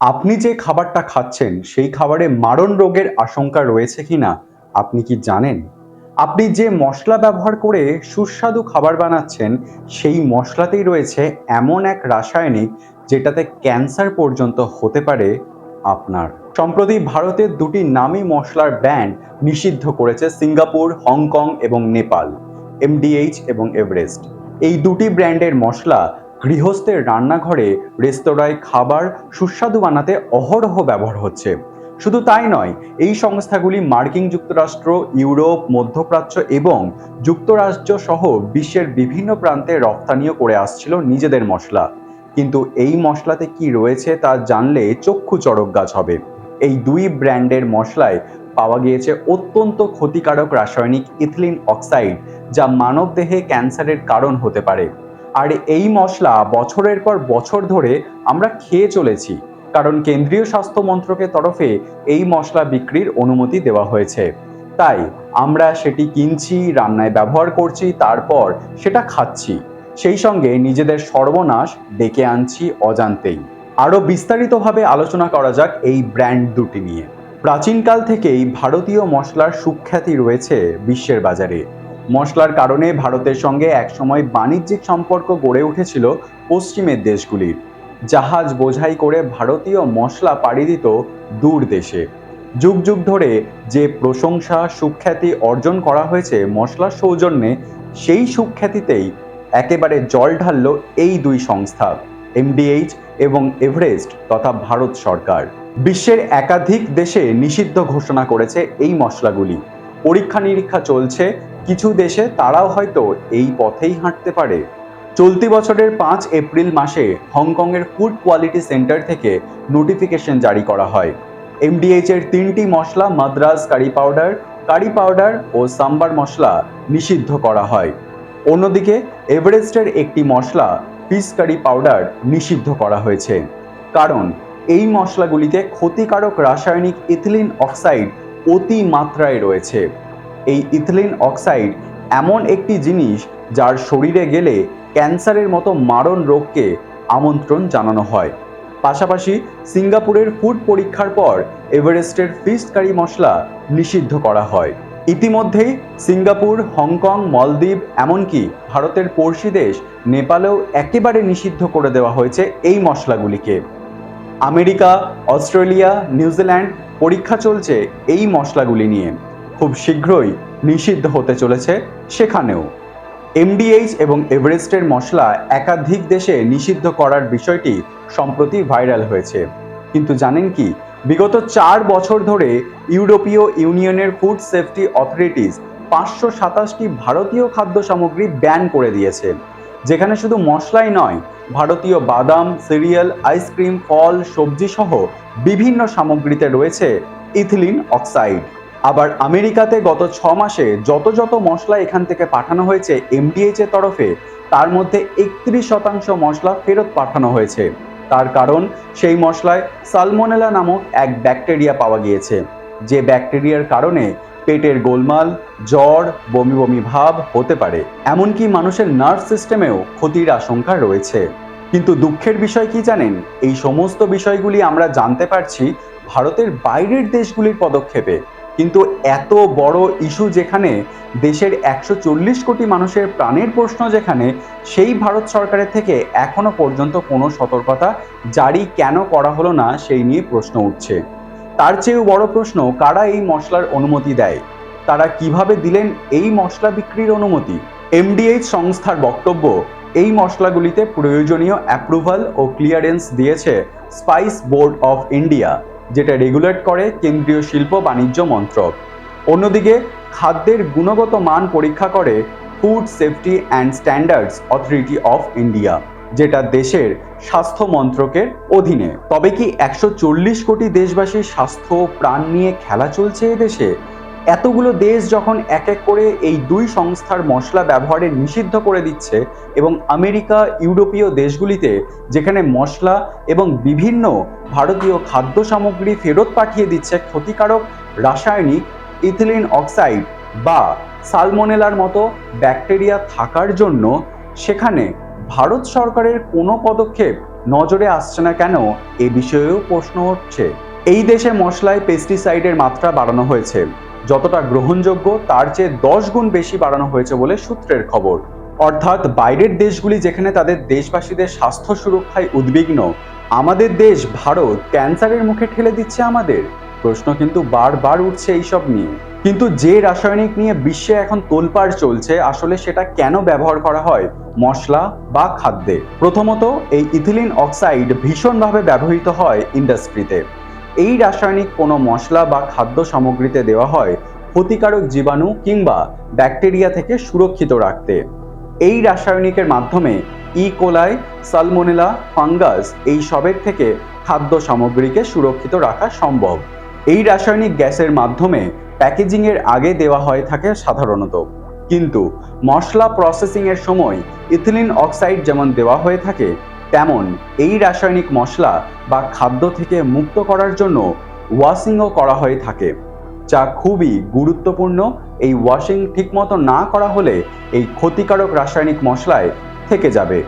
আপনি যে খাবারটা খাচ্ছেন, সেই খাবারে মারণ রোগের আশঙ্কা রয়েছে কিনা, আপনি কি জানেন? আপনি যে মশলা ব্যবহার করে সুস্বাদু খাবার বানাচ্ছেন, সেই মশলাতেই রয়েছে এমন এক রাসায়নিক যেটাতে ক্যান্সার পর্যন্ত হতে পারে আপনার। সম্প্রতি ভারতের দুটি নামী মশলার ব্র্যান্ড নিষিদ্ধ করেছে সিঙ্গাপুর, হংকং এবং নেপাল, এমডিএইচ এবং এভারেস্ট। এই দুটি ব্র্যান্ডের মশলা গৃহস্থের রান্নাঘরে, রেস্তোরাঁয় খাবার সুস্বাদু বানাতে অহরহ ব্যবহার হচ্ছে। শুধু তাই নয়, এই সংস্থাগুলি মার্কিন যুক্তরাষ্ট্র, ইউরোপ, মধ্যপ্রাচ্য এবং যুক্তরাজ্য সহ বিশ্বের বিভিন্ন প্রান্তে রপ্তানিও করে আসছিল নিজেদের মশলা। কিন্তু এই মশলাতে কি রয়েছে তা জানলে চক্ষু চড়ক গাছ হবে। এই দুই ব্র্যান্ডের মশলায় পাওয়া গিয়েছে অত্যন্ত ক্ষতিকারক রাসায়নিক ইথিলিন অক্সাইড, যা মানবদেহে ক্যান্সারের কারণ হতে পারে। আর এই মশলা বছরের পর বছর ধরে আমরা খেয়ে চলেছি, কারণ কেন্দ্রীয় স্বাস্থ্য মন্ত্রকের তরফে এই মশলা বিক্রির অনুমতি দেওয়া হয়েছে। তাই আমরা সেটি কিনছি, রান্নায় ব্যবহার করছি, তারপর সেটা খাচ্ছি। সেই সঙ্গে নিজেদের সর্বনাশ ডেকে আনছি অজান্তেই। আরও বিস্তারিতভাবে আলোচনা করা যাক এই ব্র্যান্ড দুটি নিয়ে। প্রাচীনকাল থেকেই ভারতীয় মশলার সুখ্যাতি রয়েছে বিশ্বের বাজারে। মশলার কারণে ভারতের সঙ্গে একসময় বাণিজ্যিক সম্পর্ক গড়ে উঠেছিল পশ্চিমের দেশগুলির জাহাজ বোঝাই করে ভারতীয় মশলা পাড়ি দিত দূর দেশে। যুগ যুগ ধরে যে প্রশংসা, সুখ্যাতি অর্জন করা হয়েছে মশলার সৌজন্যে, সেই সুখ্যাতিতেই একেবারে জল ঢালল এই দুই সংস্থা, এমডিএইচ এবং এভারেস্ট তথা ভারত সরকার। বিশ্বের একাধিক দেশে নিষিদ্ধ ঘোষণা করেছে এই মশলাগুলি। পরীক্ষা নিরীক্ষা চলছে কিছু দেশে তারাও হয়তো এই পথেই হাঁটতে পারে। চলতি বছরের পাঁচ এপ্রিল মাসে হংকংয়ের ফুড কোয়ালিটি সেন্টার থেকে নোটিফিকেশন জারি করা হয়। এমডিএইচ এর তিনটি মশলা, Madras curry powder curry powder ও সাম্বার মশলা নিষিদ্ধ করা হয়। অন্যদিকে এভারেস্টের একটি মশলা ফিস কারি পাউডার নিষিদ্ধ করা হয়েছে। কারণ এই মশলাগুলিতে ক্ষতিকারক রাসায়নিক ইথিলিন অক্সাইড অতি মাত্রায় রয়েছে। এই ইথিলিন অক্সাইড এমন একটি জিনিস যার শরীরে গেলে ক্যান্সারের মতো মারণ রোগকে আমন্ত্রণ জানানো হয়। পাশাপাশি সিঙ্গাপুরের ফুড পরীক্ষার পর এভারেস্টের ফিস্ট কারি মশলা নিষিদ্ধ করা হয়। ইতিমধ্যেই সিঙ্গাপুর, হংকং, মলদ্বীপ এমনকি ভারতের পড়শি দেশ নেপালেও একেবারে নিষিদ্ধ করে দেওয়া হয়েছে এই মশলাগুলিকে। আমেরিকা, অস্ট্রেলিয়া, নিউজিল্যান্ড পরীক্ষা চলছে এই মশলাগুলি নিয়ে। খুব শীঘ্রই নিষিদ্ধ হতে চলেছে সেখানেও। এমডিএইচ এবং এভারেস্টের মশলা একাধিক দেশে নিষিদ্ধ করার বিষয়টি সম্প্রতি ভাইরাল হয়েছে। কিন্তু জানেন কি, বিগত চার বছর ধরে ইউরোপীয় ইউনিয়নের ফুড সেফটি অথরিটিস পাঁচশো সাতাশটি ভারতীয় খাদ্য সামগ্রী ব্যান করে দিয়েছে। যেখানে শুধু মশলাই নয়, ভারতীয় বাদাম, সিরিয়াল আইসক্রিম ফল সবজি সহ বিভিন্ন সামগ্রীতে রয়েছে ইথিলিন অক্সাইড। আবার আমেরিকাতে গত ছ মাসে যত যত মশলা এখান থেকে পাঠানো হয়েছে এমডিএইচ এর তরফে, তার মধ্যে একত্রিশ শতাংশ মশলা ফেরত পাঠানো হয়েছে। তার কারণ, সেই মশলায় সালমোনেলা নামক এক ব্যাকটেরিয়া পাওয়া গিয়েছে। যে ব্যাকটেরিয়ার কারণে পেটের গোলমাল, জ্বর, বমি বমি ভাব হতে পারে। এমনকি মানুষের নার্ভ সিস্টেমেও ক্ষতির আশঙ্কা রয়েছে। কিন্তু দুঃখের বিষয় কি জানেন? এই সমস্ত বিষয়গুলি আমরা জানতে পারছি ভারতের বাইরের দেশগুলির পদক্ষেপে। কিন্তু এত বড় ইস্যু যেখানে দেশের একশো চল্লিশ কোটি মানুষের প্রাণের প্রশ্ন যেখানে, সেই ভারত সরকারের থেকে এখনও পর্যন্ত কোনো সতর্কতা জারি কেন করা হলো না সেই নিয়ে প্রশ্ন উঠছে। তার চেয়েও বড় প্রশ্ন, কারা এই মশলার অনুমতি দেয়? তারা কীভাবে দিলেন এই মশলা বিক্রির অনুমতি? এমডিএইচ সংস্থার বক্তব্য, এই মশলাগুলিতে প্রয়োজনীয় অ্যাপ্রুভাল ও ক্লিয়ারেন্স দিয়েছে স্পাইস বোর্ড অফ ইন্ডিয়া যেটা রেগুলেট করে কেন্দ্রীয় শিল্প বাণিজ্য মন্ত্রক। অন্যদিকে, খাদ্যের গুণগত মান পরীক্ষা করে food safety and standards authority of India যেটা দেশের স্বাস্থ্য মন্ত্রকের অধীনে। তবে কি একশো চল্লিশ কোটি দেশবাসীর স্বাস্থ্য প্রাণ নিয়ে খেলা চলছে এদেশে দেশে? এতগুলো দেশ যখন এক এক করে এই দুই সংস্থার মশলা ব্যবহারে নিষিদ্ধ করে দিচ্ছে এবং আমেরিকা, ইউরোপীয় দেশগুলিতে যেখানে মশলা এবং বিভিন্ন ভারতীয় খাদ্য সামগ্রী ফেরত পাঠিয়ে দিচ্ছে ক্ষতিকারক রাসায়নিক ইথিলিন অক্সাইড বা সালমোনেলার মতো ব্যাকটেরিয়া থাকার জন্য, সেখানে ভারত সরকারের কোনো পদক্ষেপ নজরে আসছে না কেন এ বিষয়েও প্রশ্ন উঠছে। এই দেশে মশলায় পেস্টিসাইডের মাত্রা বাড়ানো হয়েছে। যতটা গ্রহণযোগ্য, তার চেয়ে দশ গুণ বেশি বাড়ানো হয়েছে বলে সূত্রের খবর। অর্থাৎ বাইরের দেশগুলি যেখানে তাদের দেশবাসীদের স্বাস্থ্য সুরক্ষায় উদ্বিগ্ন, আমাদের দেশ ভারত ক্যান্সারের মুখে ঠেলে দিচ্ছে আমাদের? প্রশ্ন কিন্তু বারবার উঠছে এইসব নিয়ে। কিন্তু যে রাসায়নিক নিয়ে বিশ্বে এখন তোলপাড় চলছে, আসলে সেটা কেন ব্যবহার করা হয়? মশলা বা খাদ্যে? প্রথমত, এই ইথিলিন অক্সাইড ভীষণভাবে ব্যবহৃত হয় ইন্ডাস্ট্রিতে। এই রাসায়নিক কোনো মশলা বা খাদ্য সামগ্রীতে দেওয়া হয় ক্ষতিকারক জীবাণু কিংবা ব্যাকটেরিয়া থেকে সুরক্ষিত রাখতে। এই রাসায়নিকের মাধ্যমে ই কোলাই সালমোনেলা ফাঙ্গাস এই সবের থেকে খাদ্য সামগ্রীকে সুরক্ষিত রাখা সম্ভব। এই রাসায়নিক গ্যাসের মাধ্যমে প্যাকেজিংয়ের আগে দেওয়া হয়ে থাকে সাধারণত। কিন্তু মশলা প্রসেসিংয়ের সময় ইথিলিন অক্সাইড যেমন দেওয়া হয়ে থাকে তেমন এই রাসায়নিক মশলা বা খাদ্য থেকে মুক্ত করার জন্য ওয়াশিংও করা হয়ে থাকে, যা খুবই গুরুত্বপূর্ণ। এই ওয়াশিং ঠিকমতো না করা হলে এই ক্ষতিকারক রাসায়নিক মশলায় থেকে যাবে।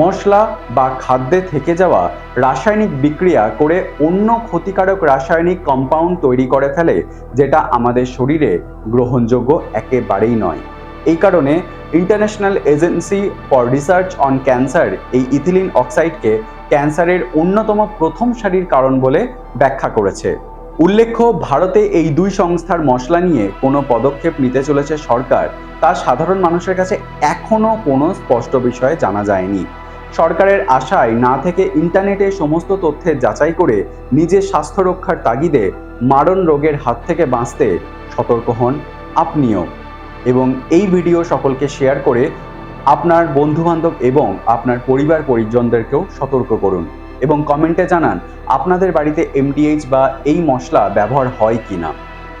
মশলা বা খাদ্যে থেকে যাওয়া রাসায়নিক বিক্রিয়া করে অন্য ক্ষতিকারক রাসায়নিক কম্পাউন্ড তৈরি করে ফেলে, যেটা আমাদের শরীরে গ্রহণযোগ্য একেবারেই নয়। এই কারণে international agency for research on cancer এই ইথিলিন অক্সাইডকে ক্যান্সারের অন্যতম প্রথম সারির কারণ বলে ব্যাখ্যা করেছে। উল্লেখ্য, ভারতে এই দুই সংস্থার মশলা নিয়ে কোনো পদক্ষেপ নিতে চলেছে সরকার, তা সাধারণ মানুষের কাছে এখনও কোনো স্পষ্ট বিষয়ে জানা যায়নি। সরকারের আশায় না থেকে ইন্টারনেটে সমস্ত তথ্যের যাচাই করে নিজের স্বাস্থ্য রক্ষার তাগিদে মারণ রোগের হাত থেকে বাঁচতে সতর্ক হন আপনিও। এবং এই ভিডিও সকলকে শেয়ার করে আপনার বন্ধুবান্ধব এবং আপনার পরিবার পরিজনদেরকেও সতর্ক করুন এবং কমেন্টে জানান, আপনাদের বাড়িতে এমডিএইচ বা এই মশলা ব্যবহার হয় কি না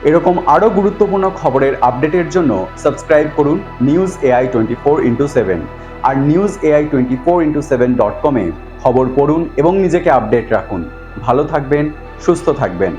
এরকম আরও গুরুত্বপূর্ণ খবরের আপডেটের জন্য সাবস্ক্রাইব করুন news AI twenty four into seven আর news AI twenty four into seven dot কমে খবর পড়ুন এবং নিজেকে আপডেট রাখুন। ভালো থাকবেন, সুস্থ থাকবেন।